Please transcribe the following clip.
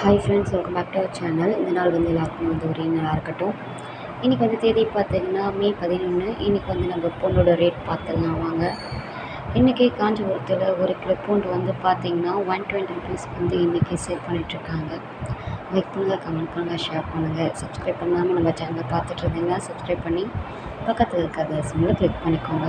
Hi friends welcome back to our channel இந்த நாள் வந்து எல்லாருக்குமே வந்து ஒரே நாளாக இருக்கட்டும். இன்றைக்கி வந்து தேதி பார்த்தீங்கன்னா மே பதினொன்று இன்றைக்கி வந்து நம்ம பூண்டோட ரேட் பார்த்துடலாம் வாங்க. இன்றைக்கி காஞ்சிபுரத்தில் ஒரு கிலோ பூண்டு வந்து பார்த்தீங்கன்னா ஒன் டுவெண்ட்டி ருபீஸ் வந்து இன்றைக்கி சேல் பண்ணிகிட்ருக்காங்க லைக் பண்ணுங்கள் கமெண்ட் பண்ணுங்கள் ஷேர் பண்ணுங்கள் சப்ஸ்கிரைப் பண்ணாமல் நம்ம சேனலை பார்த்துட்டு இருந்தீங்கன்னா சப்ஸ்கிரைப் பண்ணி பக்கத்தில் இருக்கிற சிம்மில் கிளிக் பண்ணிக்கோங்க.